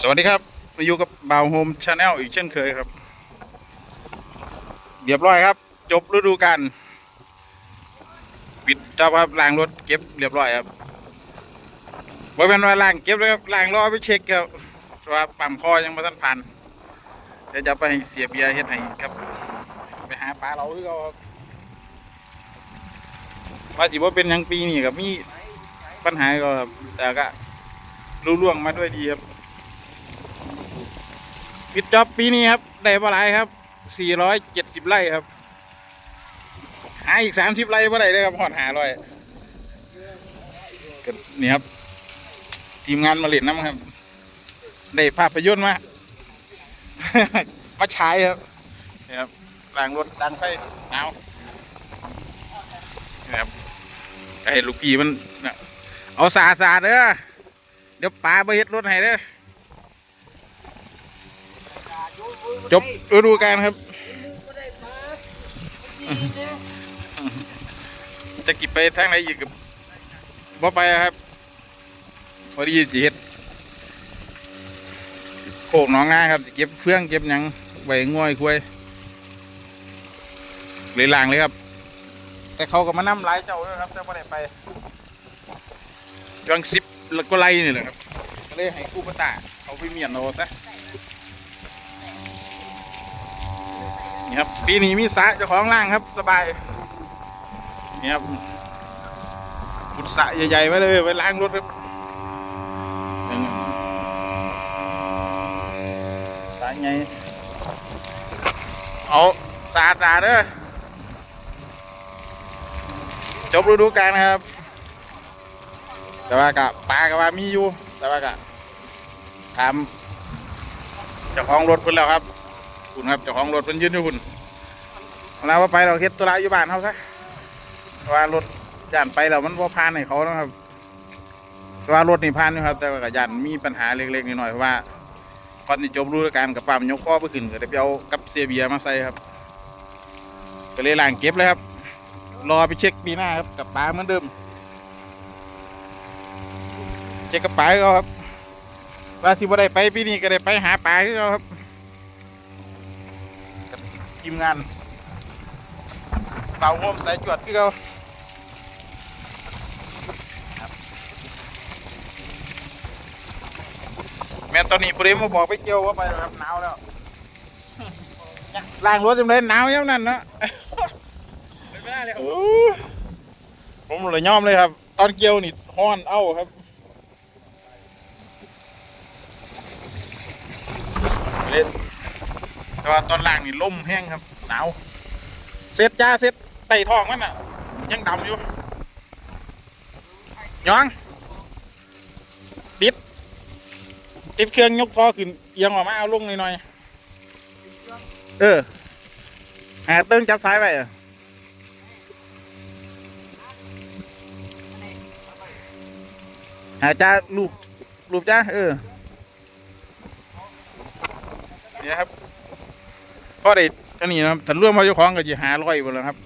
สวัสดีครับ มาอยู่กับบ่าวโฮมชาแนลอีกเช่นเคยครับเรียบร้อยครับ จบฤดูกาลปิดจับครับล้างรถเก็บเรียบร้อยครับบ่เป็นว่าล้างเก็บเลยครับล้างรอไปเช็คครับว่าปั๊มคอยังไม่ทันผ่านเดี๋ยวจะไปเสียเบียร์เฮ็ดให้ครับ ไปหาปลาเราคือเขาครับว่าสิว่าเป็นยังปีนี้กับมีปัญหาก็ครับแต่ก็รู้ล่วงมาด้วยดีครับ ปิดจอบปีนี้ครับ ได้ปลาไหลายครับ470ไร่ครับ หาอีก30ไร่ปลาไหลเลยครับหอดหาร้อยนี่ครับ ทีมงานมาเล่นน้ำครับ ได้ภาพยนตร์มา มาฉายครับนี่ครับล้างรถดังไฟหนาวนี่ครับไอ้ลูกพี่มัน เอาสาสาเด้อเดี๋ยวปลาไปเฮ็ดรถให้เด้อ จบฤดูกาลครับจะกิบไปทางไหนอีกกับบ่ไปครับพอดีจะเฮ็ดโคกหน้องนายครับเก็บเฟืองเก็บยังไว้ง่วยคุยเลยล่างเลยครับ แต่เขาก็มานั่หลายเจ้าด้วยครับแต่ไม่ได้ไปยังสิบแล้วก็ไล่นี่แหละครับก็เลยให้คู่ปตาเอาไปเมียนเอาซะ นี่ครับปีนี้มีสะเจ้าของร่างครับสบายนี่ครับขุดสะใหญ่ๆไว้เลยไว้ล้างรถครับนี่สะใหญ่เอาสาสาเด้อจบฤดูกาลนะครับ แต่ว่ากะปลากะว่ามีอยู่แต่ว่ากะถามเจ้องรถเพิ่นแล้วครับ คุณครับเจ้าของรถเพิ่นยืนอยู่คุณเราว่าไปเราเฮ็ดตัวระอยู่บ้านเขาซะว่ารถย่านไปแล้วมันว่าผ่านให้เขานะครับว่ารถนี่ผ่านอยู่ครับ แต่ว่าก็ย่านมีปัญหาเล็กๆน้อยๆเพราะว่าก่อนที่จบฤดูกาลกับปั๊มยกข้อไปขึ้นก็ได้ไปเอากับเสียเบียมาใส่ครับ ก็เลยล้างเก็บเลยครับ รอไปเช็คปีหน้าครับกับปลาเหมือนเดิมเช็คกับปลาเขาครับว่าสิบ่ได้ไปปีนี้ก็ได้ไปหาปลาคือเขาครับ ทีมงานเป่าโฮมสายจวดที่เขาครับแม่นตอนนี้บริมาบอกไปเกี่ยวว่าไปแล้วครับหนาวแล้วล้างรถจำเลยหนาวยังนั่นเนาะโอ้ผมเลยยอมเลยครับ ตอนเกี่ยวนี่ฮ้อนเอ้าครับเล่น แต่ว่าตอนล่างนี่ลมแห้งครับ หนาวเสร็จจ้าเสร็จไต่ทองมันอะ ยังดำอยู่ย้องติดติดเครื่องยกท่อขึ้นเอียงออกมาเอาลงหน่อยๆเออหาเติ้งจับสายไปอะหาจ้าลูกลูกจ้าเออเนี่ยครับ อได้อันนี้นะครับถันร่วมเขาเจ้าของก็จะหาร้อยหมดแล้วครับ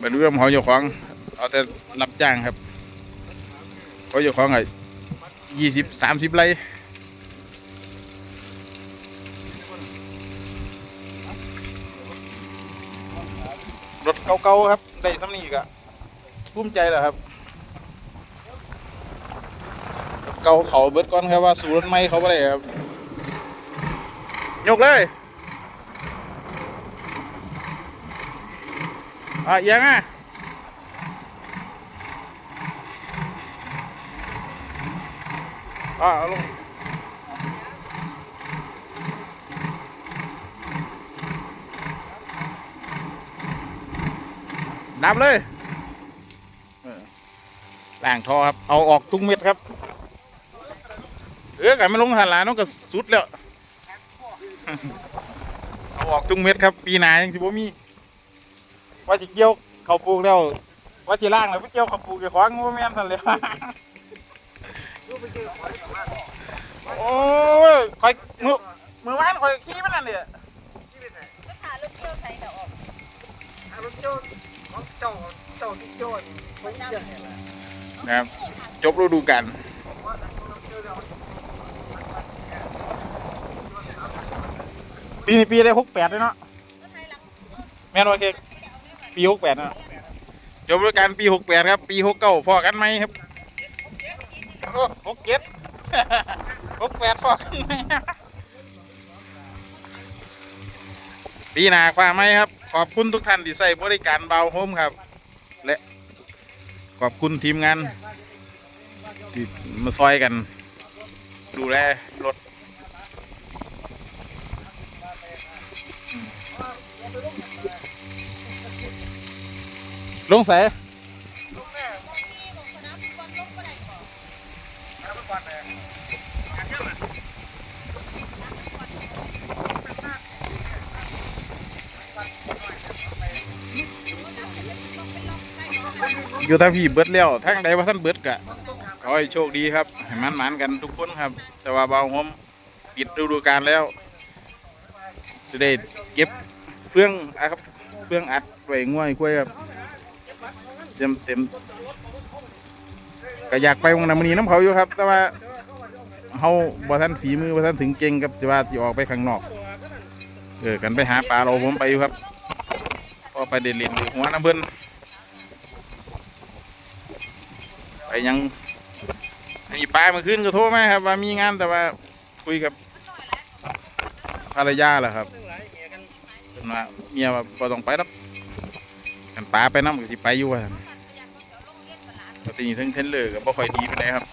บันร่วมเขาเจ้าของ เอาแต่รับจ้างครับเขาเจ้าของก็ยี่สิบสามสิบไรรถเก่าๆครับ ได้สำนี้ก็ภูมิใจแล้วครับรเก่าเขาเบิดก่อนครับว่าสูรถใหม่เขาไม่ได้ครับ ยกเลยอะยังอะอะลงนับเลยเออล่งทอครับ เอาออกทุกเม็ดครับ เออกันไม่ลงหันหลานน้องก็สุดแล้ว เอาออกทุกเม็ดครับ ปีหนายังสิบ่มี ว่าจะเกี่ยวเขาวปลูกแล้ว ว่าจะล่างแล้วไปเกี่ยวเขาวปลูกจะคว้างว่าแม่นทันเลยโอ้ยคอยมือมือวานคอยขี้มันนั่นเนี่ยก็หารถเที่ยวใส่เดี๋ยวออกรถโจ้ของเจ้าเจ้าที่โจ้นี่คนนั่งเจ้าเนี่ยแหละนะครับจบฤดูกาล ว่ารถโจ้ ปีนี้ปีได้หกแปดเลยเนาะรถไถหลังแม่นว่าเค้กปีหกแปดนะจบบริการปีหกแปดครับ ปีหกเก้าพอกันไหมครับโอ้หกเจ็ดหกแปดพอกันไหมปีหน้าฟ้าไหมครับ ขอบคุณทุกท่านที่ใส่บริการเบาโฮมครับ และขอบคุณทีมงานที่มาซอยกัน ดูแลรถ ลงใส่ ลูกแม่ ที่ของสนามฟุตบอลลงบ่ได้ก่อน แล้วก็ ลยงานเที่ยวน่ะอยู่ทางพี่เบิดแล้วทางใดว่าท่านเบิดกะขอให้โชคดีครับให้มันหมานกันทุกคนครับ แต่ว่าเบาหมปิดฤดูกาลแล้วจะได้เก็บ เฟืองอะครับเฟืองอัดไว้ง่วยกล้วยครับเต็มเต็มก็อยากไปวงน้ำมันนีน้ำเขาอยู่ครับ แต่ว่าเฮาบ่ท่านฝีมือบ่ท่านถึงเก่งครับจะว่าจะออกไปข้างนอกเออกันไปหาปลาเราผมไปอยู่ครับพอไปเด่นเล่นหัวน้ำเพิ่นไปยังมีป้ามาขึ้นก็โทรมครับ ว่ามีงานแต่ว่าคุยกับภรรยาแหละครับ ว่าเมียว่าบ่ต้องไปหรอกกันป้าไปน้ำก็สิไปอยู่ว่าซั่นปกติทั้งเทนเลอร์ก็บ่ค่อยดีปานใดครับ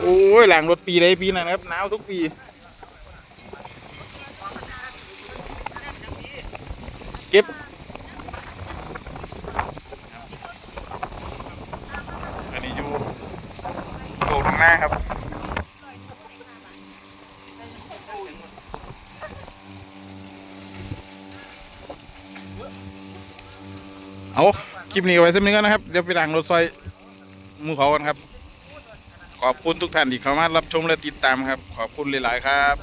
โอ้ยหลังรถปีใดปีนั้นครับหนาวทุกปีเก็บ อันนี้อยู่โกตรงหน้าครับ เอาคลิปนี้ไว้สักนิดก่อนนะครับ เดี๋ยวไปดังรถซอยมูเขากันครับ ขอบคุณทุกท่านที่เข้ามารับชมและติดตามครับ ขอบคุณหลาย ๆ ครับ